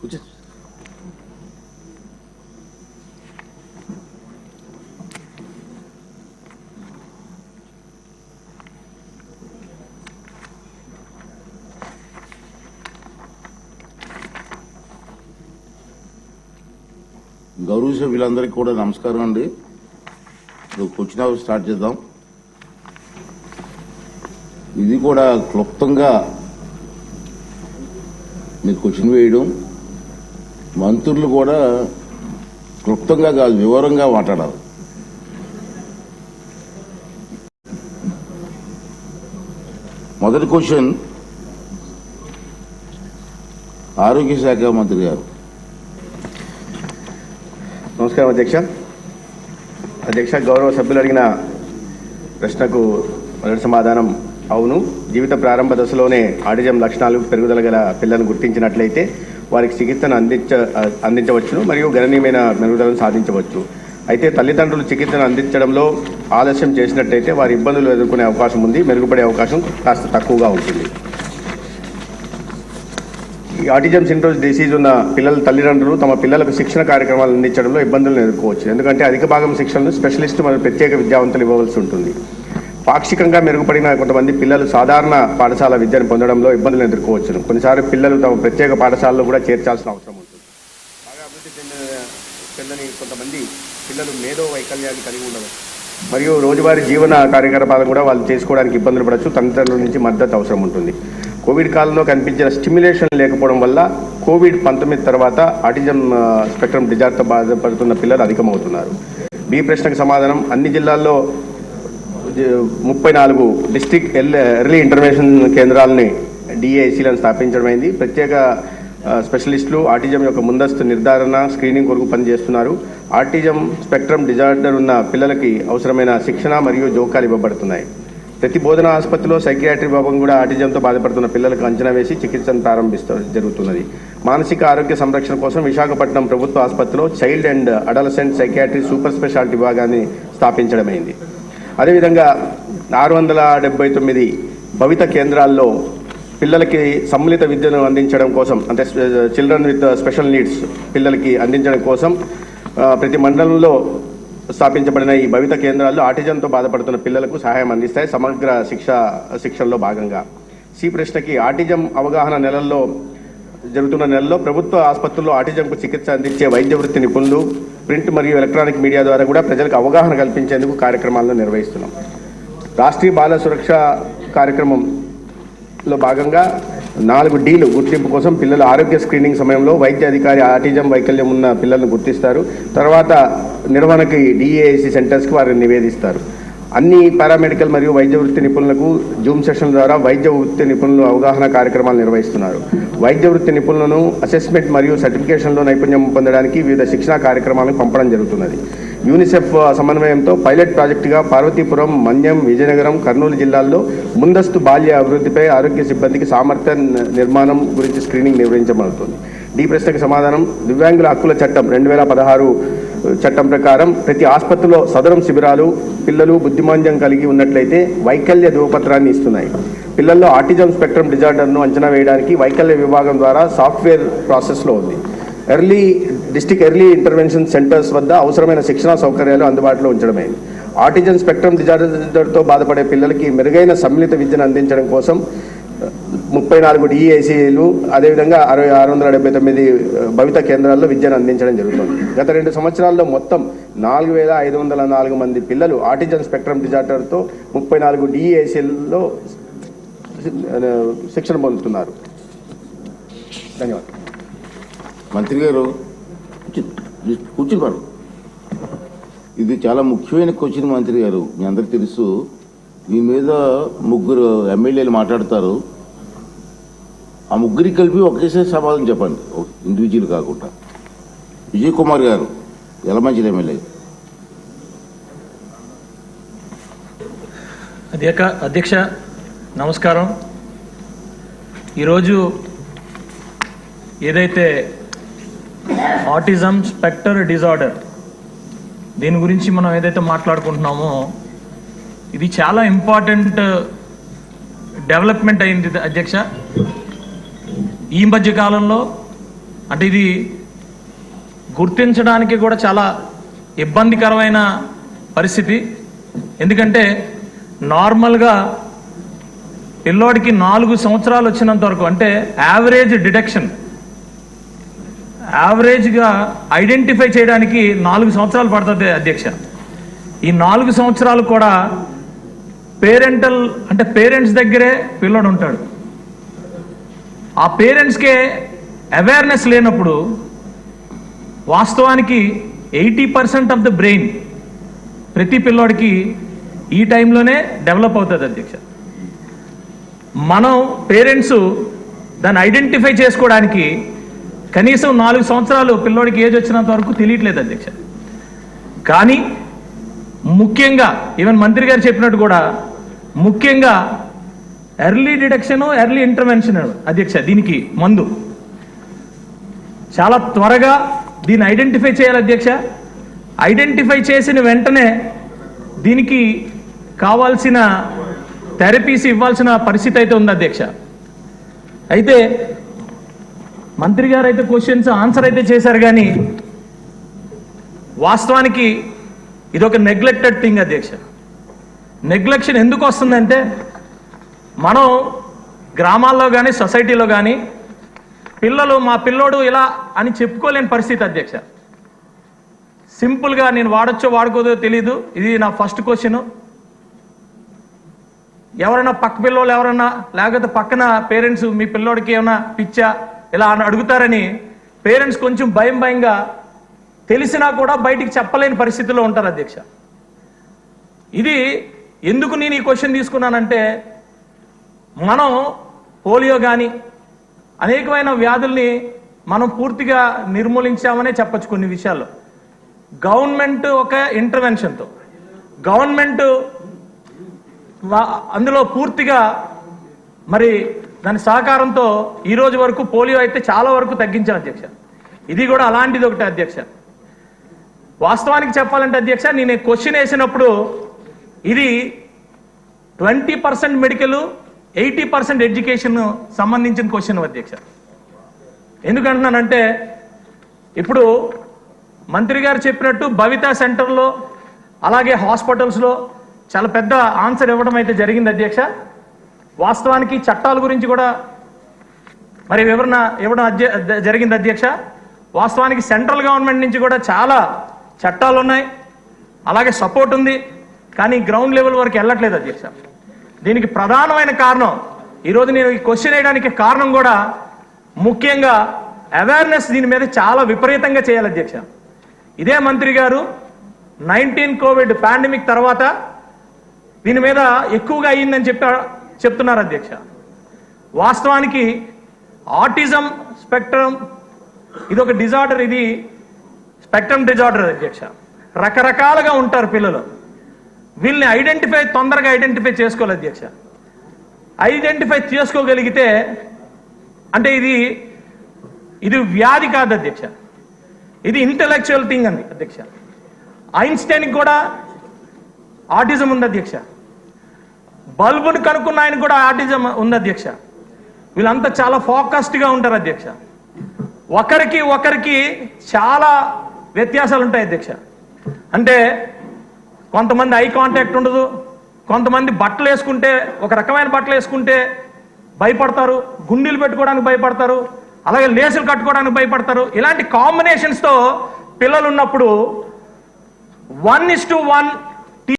కూర్చో గౌరవ సభ్యులందరికీ కూడా నమస్కారం అండి. ఇప్పుడు క్వశ్చన్ అవర్ స్టార్ట్ చేద్దాం. ఇది కూడా క్లుప్తంగా మీరు క్వశ్చన్ వేయడం. మంత్రులు కూడా క్లుప్తంగా కాదు వివరంగా మాట్లాడాలి. మొదటి క్వశ్చన్ ఆరోగ్య శాఖ మంత్రి గారు. నమస్కారం అధ్యక్ష. అధ్యక్ష గౌరవ సభ్యులు అడిగిన ప్రశ్నకు మొదటి సమాధానం అవును. జీవిత ప్రారంభ దశలోనే ఆటిజం లక్షణాలు పెరుగుదల గల పిల్లలను గుర్తించినట్లయితే వారికి చికిత్సను అందించ అందించవచ్చును మరియు గణనీయమైన మెరుగుదలను సాధించవచ్చు. అయితే తల్లిదండ్రులు చికిత్సను అందించడంలో ఆలస్యం చేసినట్టయితే వారి ఇబ్బందులు ఎదుర్కొనే అవకాశం ఉంది మెరుగుపడే అవకాశం కాస్త తక్కువగా ఉంటుంది. ఈ ఆటిజం సిండ్రోమ్ డిసీజ్ ఉన్న పిల్లల తల్లిదండ్రులు తమ పిల్లలకు శిక్షణ కార్యక్రమాలు అందించడంలో ఇబ్బందులను ఎదుర్కోవచ్చు. ఎందుకంటే అధిక భాగం శిక్షణను స్పెషలిస్ట్ మరియు ప్రత్యేక విద్యావంతులు ఇవ్వవలసి ఉంటుంది. పాక్షికంగా మెరుగుపడిన కొంతమంది పిల్లలు సాధారణ పాఠశాల విద్యను పొందడంలో ఇబ్బందులు ఎదుర్కోవచ్చును. కొన్నిసార్లు పిల్లలు తమ ప్రత్యేక పాఠశాలలో కూడా చేర్చాల్సిన అవసరం ఉంటుంది. బాగా అభివృద్ధి చెందిన చెందని కొంతమంది పిల్లలు మేధో వైకల్యాన్ని కలిగి ఉండవచ్చు. మరియు రోజువారీ జీవన కార్యకలాపాలు కూడా వాళ్ళు చేసుకోవడానికి ఇబ్బందులు పడవచ్చు. తల్లిదండ్రుల నుంచి మద్దతు అవసరం ఉంటుంది. కోవిడ్ కాలంలో కనిపించిన స్టిమ్యులేషన్ లేకపోవడం వల్ల కోవిడ్ పంతొమ్మిది తర్వాత ఆటిజం స్పెక్ట్రమ్ డిజార్తో బాధపడుతున్న పిల్లలు అధికమవుతున్నారు. బి ప్రశ్నకు సమాధానం అన్ని జిల్లాల్లో ముప్పై నాలుగు డిస్టిక్ ఎర్లీ ఇంటర్వెన్షన్ కేంద్రాలని డిఏసీలను స్థాపించడమైంది. ప్రత్యేక స్పెషలిస్టులు ఆటిజం యొక్క ముందస్తు నిర్ధారణ స్క్రీనింగ్ కొరకు పనిచేస్తున్నారు. ఆటిజం స్పెక్ట్రమ్ డిజార్డర్ ఉన్న పిల్లలకి అవసరమైన శిక్షణ మరియు జోకాలు ఇవ్వబడుతున్నాయి. ప్రతి బోధన ఆసుపత్రిలో సైకియాట్రీ విభాగం కూడా ఆటిజంతో బాధపడుతున్న పిల్లలకు అంచనా వేసి చికిత్సను ప్రారంభిస్తూ జరుగుతున్నది. మానసిక ఆరోగ్య సంరక్షణ కోసం విశాఖపట్నం ప్రభుత్వ ఆసుపత్రిలో child and adolescent psychiatry super speciality విభాగాన్ని స్థాపించడమైంది. అదేవిధంగా ఆరు వందల డెబ్బై తొమ్మిది భవిత కేంద్రాల్లో పిల్లలకి సమ్మిళిత విద్యను అందించడం కోసం అంటే చిల్డ్రన్ విత్ స్పెషల్ నీడ్స్ పిల్లలకి అందించడం కోసం ప్రతి మండలంలో స్థాపించబడిన ఈ భవిత కేంద్రాల్లో ఆటిజంతో బాధపడుతున్న పిల్లలకు సహాయం అందిస్తాయి. సమగ్ర శిక్ష శిక్షణలో భాగంగా. సి ప్రశ్నకి ఆటిజం అవగాహన నెలల్లో జరుగుతున్న నెలలో ప్రభుత్వ ఆసుపత్రుల్లో ఆటిజంకు చికిత్స అందించే వైద్య వృత్తి నిపుణులు ప్రింట్ మరియు ఎలక్ట్రానిక్ మీడియా ద్వారా కూడా ప్రజలకు అవగాహన కల్పించేందుకు కార్యక్రమాలను నిర్వహిస్తున్నాం. రాష్ట్రీయ బాల సురక్ష కార్యక్రమంలో భాగంగా నాలుగు డీలు గుర్తింపు కోసం పిల్లల ఆరోగ్య స్క్రీనింగ్ సమయంలో వైద్య అధికారి ఆటిజం వైకల్యం ఉన్న పిల్లలను గుర్తిస్తారు. తర్వాత నిర్వహణకి డిఏఎసి సెంటర్స్కి వారిని నివేదిస్తారు. అన్ని పారామెడికల్ మరియు వైద్య వృత్తి నిపుణులకు జూమ్ సెషన్ల ద్వారా వైద్య వృత్తి నిపుణులు అవగాహన కార్యక్రమాలు నిర్వహిస్తున్నారు. వైద్య వృత్తి నిపుణులను అసెస్మెంట్ మరియు సర్టిఫికేషన్లో నైపుణ్యం పొందడానికి వివిధ శిక్షణా కార్యక్రమాలను పంపడం జరుగుతున్నది. యూనిసెఫ్ సమన్వయంతో పైలట్ ప్రాజెక్టుగా పార్వతీపురం మన్యం విజయనగరం కర్నూలు జిల్లాల్లో ముందస్తు బాల్య అభివృద్ధిపై ఆరోగ్య సిబ్బందికి సామర్థ్య నిర్మాణం గురించి స్క్రీనింగ్ నిర్వహించబడుతుంది. డి ప్రశ్నకు సమాధానం దివ్యాంగుల హక్కుల చట్టం రెండు వేల పదహారు చట్టం ప్రకారం ప్రతి ఆసుపత్రిలో సదరం శిబిరాలు పిల్లలు బుద్ధిమాంద్యం కలిగి ఉన్నట్లయితే వైకల్య ధృవపత్రాన్ని ఇస్తున్నాయి. పిల్లల్లో ఆటిజం స్పెక్ట్రమ్ డిజార్డర్ను అంచనా వేయడానికి వైకల్య విభాగం ద్వారా సాఫ్ట్వేర్ ప్రాసెస్లో ఉంది. Early district early intervention centres వద్ద అవసరమైన శిక్షణా సౌకర్యాలు అందుబాటులో ఉంచడమే. ఆటిజం స్పెక్ట్రమ్ డిజార్డర్తో బాధపడే పిల్లలకి మెరుగైన సమ్మిళిత విద్యను అందించడం కోసం ముప్పై నాలుగు డిఈఐసీలు అదేవిధంగా అరవై ఆరు వందల డెబ్బై తొమ్మిది భవిత కేంద్రాల్లో విద్యను అందించడం జరుగుతుంది. గత రెండు సంవత్సరాల్లో మొత్తం నాలుగు వేల ఐదు వందల నాలుగు మంది పిల్లలు ఆటిజన్ స్పెక్ట్రమ్ డిజార్డర్తో ముప్పై నాలుగు డిఈఐసీల్లో శిక్షణ పొందుతున్నారు. ధన్యవాదాలు. మంత్రి గారు కూర్చుని- ఇది చాలా ముఖ్యమైన క్వశ్చన్ మంత్రి గారు మీ అందరికి తెలుసు. మీ మీద ముగ్గురు ఎమ్మెల్యేలు మాట్లాడతారు. ఆ ముగ్గురికి కలిపి ఒకేసారి సమాధానం చెప్పండి. ఇండివిజువల్ కాకుండా. విజయ్ కుమార్ గారు ఎలమంచిలి ఎమ్మెల్యే? అధ్యక్ష అధ్యక్ష నమస్కారం. ఈరోజు ఏదైతే ఆటిజం స్పెక్టర్ డిజార్డర్ దీని గురించి మనం ఏదైతే మాట్లాడుకుంటున్నామో ఇది చాలా ఇంపార్టెంట్ డెవలప్మెంట్ అయింది అధ్యక్ష. ఈ మధ్య కాలంలో అంటే ఇది గుర్తించడానికి కూడా చాలా ఇబ్బందికరమైన పరిస్థితి. ఎందుకంటే నార్మల్గా పిల్లోడికి నాలుగు సంవత్సరాలు వచ్చినంత వరకు అంటే యావరేజ్ డిడక్షన్ యావరేజ్గా ఐడెంటిఫై చేయడానికి నాలుగు సంవత్సరాలు పడుతుంది అధ్యక్ష. ఈ నాలుగు సంవత్సరాలు కూడా పేరెంటల్ అంటే పేరెంట్స్ దగ్గరే పిల్లోడు ఉంటాడు. ఆ పేరెంట్స్కే అవేర్నెస్ లేనప్పుడు వాస్తవానికి eighty percent of the brain ప్రతి పిల్లోడికి ఈ టైంలోనే డెవలప్ అవుతుంది అధ్యక్ష. మనం పేరెంట్స్ దాన్ని ఐడెంటిఫై చేసుకోవడానికి కనీసం నాలుగు సంవత్సరాలు పిల్లోడికి ఏజ్ వచ్చినంత వరకు తెలియట్లేదు అధ్యక్ష. కానీ ముఖ్యంగా ఈవెన్ మంత్రి గారు చెప్పినట్టు కూడా ముఖ్యంగా ఎర్లీ డిటెక్షన్ ఎర్లీ ఇంటర్వెన్షన్ అధ్యక్ష దీనికి మందు. చాలా త్వరగా దీన్ని ఐడెంటిఫై చేయాలి అధ్యక్ష. ఐడెంటిఫై చేసిన వెంటనే దీనికి కావాల్సిన థెరపీస్ ఇవ్వాల్సిన పరిస్థితి అయితే ఉంది అధ్యక్ష. అయితే మంత్రి గారు అయితే క్వశ్చన్స్ ఆన్సర్ అయితే చేశారు కానీ వాస్తవానికి ఇది ఒక నెగ్లెక్టెడ్ థింగ్ అధ్యక్ష. నెగ్లెక్షన్ ఎందుకు వస్తుందంటే మనం గ్రామాల్లో కానీ సొసైటీలో కానీ పిల్లలు మా పిల్లోడు ఇలా అని చెప్పుకోలేని పరిస్థితి అధ్యక్ష. సింపుల్గా నేను వాడొచ్చో వాడుకోదో తెలీదు. ఇది నా ఫస్ట్ క్వశ్చన్. ఎవరైనా పక్క పిల్లోళ్ళు ఎవరైనా లేకపోతే పక్కన పేరెంట్స్ మీ పిల్లోడికి ఏమైనా పిచ్చా ఇలా అడుగుతారని పేరెంట్స్ కొంచెం భయం భయంగా తెలిసినా కూడా బయటికి చెప్పలేని పరిస్థితిలో ఉంటారు అధ్యక్ష. ఇది ఎందుకు నేను ఈ క్వశ్చన్ తీసుకున్నానంటే మనం పోలియో కానీ అనేకమైన వ్యాధుల్ని మనం పూర్తిగా నిర్మూలించామనే చెప్పచ్చు కొన్ని విషయాల్లో. గవర్నమెంట్ ఒక ఇంటర్వెన్షన్తో గవర్నమెంట్ అందులో పూర్తిగా మరి దాని సహకారంతో ఈ రోజు వరకు పోలియో అయితే చాలా వరకు తగ్గించాం అధ్యక్ష. ఇది కూడా అలాంటిది ఒకటి అధ్యక్ష. వాస్తవానికి చెప్పాలంటే అధ్యక్ష నేను క్వశ్చన్ వేసినప్పుడు ఇది twenty percent medical eighty percent education సంబంధించిన క్వశ్చన్ అధ్యక్ష. ఎందుకంటున్నానంటే ఇప్పుడు మంత్రి గారు చెప్పినట్టు భవిత సెంటర్లో అలాగే హాస్పిటల్స్లో చాలా పెద్ద ఆన్సర్ ఇవ్వడం అయితే జరిగింది అధ్యక్ష. వాస్తవానికి చట్టాల గురించి కూడా మరి వివరణ ఇవ్వడం జరిగింది అధ్యక్ష. వాస్తవానికి సెంట్రల్ గవర్నమెంట్ నుంచి కూడా చాలా చట్టాలు ఉన్నాయి. అలాగే సపోర్ట్ ఉంది. కానీ గ్రౌండ్ లెవెల్ వరకు వెళ్ళట్లేదు అధ్యక్ష. దీనికి ప్రధానమైన కారణం ఈరోజు నేను ఈ క్వశ్చన్ వేయడానికి కారణం కూడా ముఖ్యంగా అవేర్నెస్ దీని మీద చాలా విపరీతంగా చేయాలి అధ్యక్ష. ఇదే మంత్రి గారు నైన్టీన్ కోవిడ్ పాండమిక్ తర్వాత దీని మీద ఎక్కువగా అయ్యిందని చెప్పి చెప్తున్నారు అధ్యక్ష. వాస్తవానికి ఆటిజం స్పెక్ట్రమ్ ఇది ఒక డిజార్డర్ ఇది స్పెక్ట్రమ్ డిజార్డర్ అధ్యక్ష. రకరకాలుగా ఉంటారు పిల్లలు. వీళ్ళని ఐడెంటిఫై తొందరగా ఐడెంటిఫై చేసుకోవాలి అధ్యక్ష. ఐడెంటిఫై చేసుకోగలిగితే అంటే ఇది ఇది వ్యాధి కాదు అధ్యక్ష. ఇది ఇంటలెక్చువల్ థింగ్ అండి అధ్యక్ష. ఐన్స్టైన్కి కూడా ఆటిజం ఉంది అధ్యక్ష. బల్బుని కనుక్కున్న ఆయన కూడా ఆటిజం ఉంది అధ్యక్ష. వీళ్ళంతా చాలా ఫోకస్డ్గా ఉంటారు అధ్యక్ష. ఒకరికి ఒకరికి చాలా వ్యత్యాసాలు ఉంటాయి అధ్యక్ష. అంటే కొంతమంది ఐ కాంటాక్ట్ ఉండదు. కొంతమంది బట్టలు వేసుకుంటే ఒక రకమైన బట్టలు వేసుకుంటే భయపడతారు. గుండీలు పెట్టుకోవడానికి భయపడతారు. అలాగే లేసులు కట్టుకోవడానికి భయపడతారు. ఇలాంటి కాంబినేషన్స్తో పిల్లలు ఉన్నప్పుడు వన్ ఇస్ టు వన్